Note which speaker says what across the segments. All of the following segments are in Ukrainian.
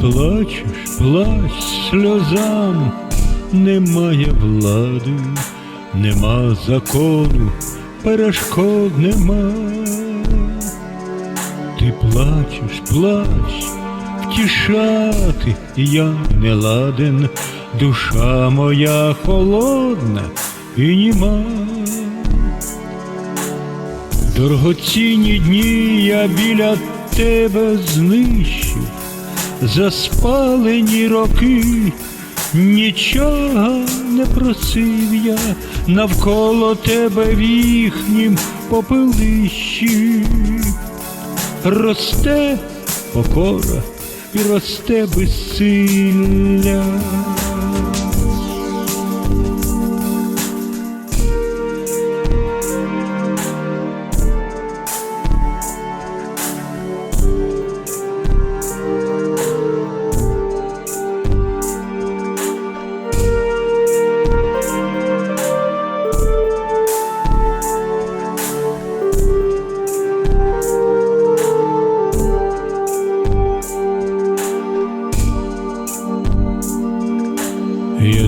Speaker 1: плачеш, плач сльозам, немає влади, нема закону, перешкод нема. Ти плачеш, плач, втішати я не ладен, душа моя холодна і німа. Дорогоцінні дні я біля тебе знищив, за спалені роки нічого не просив я навколо тебе в їхнім попелищі. Росте покора і росте безсилля.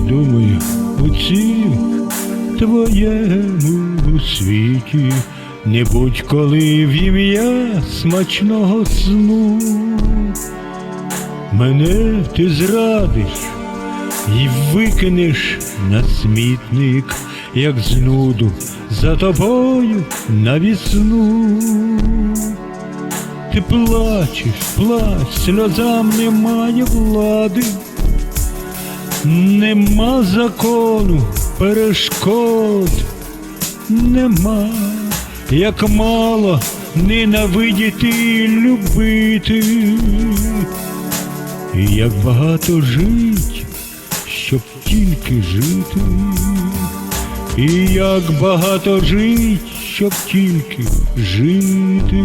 Speaker 1: Думаю, у цім твоєму світі не будь коли в ім'я смачного сну. Мене ти зрадиш і викинеш на смітник, як знуду за тобою на вісну. Ти плачеш, плач, сльозам немає влади. Нема закону, перешкод, нема, як мало ненавидіти і любити, як багато жить, щоб тільки жити, і як багато жить, щоб тільки жити.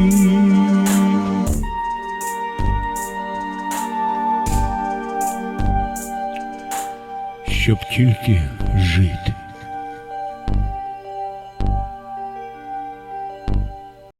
Speaker 1: Щоб тільки жити.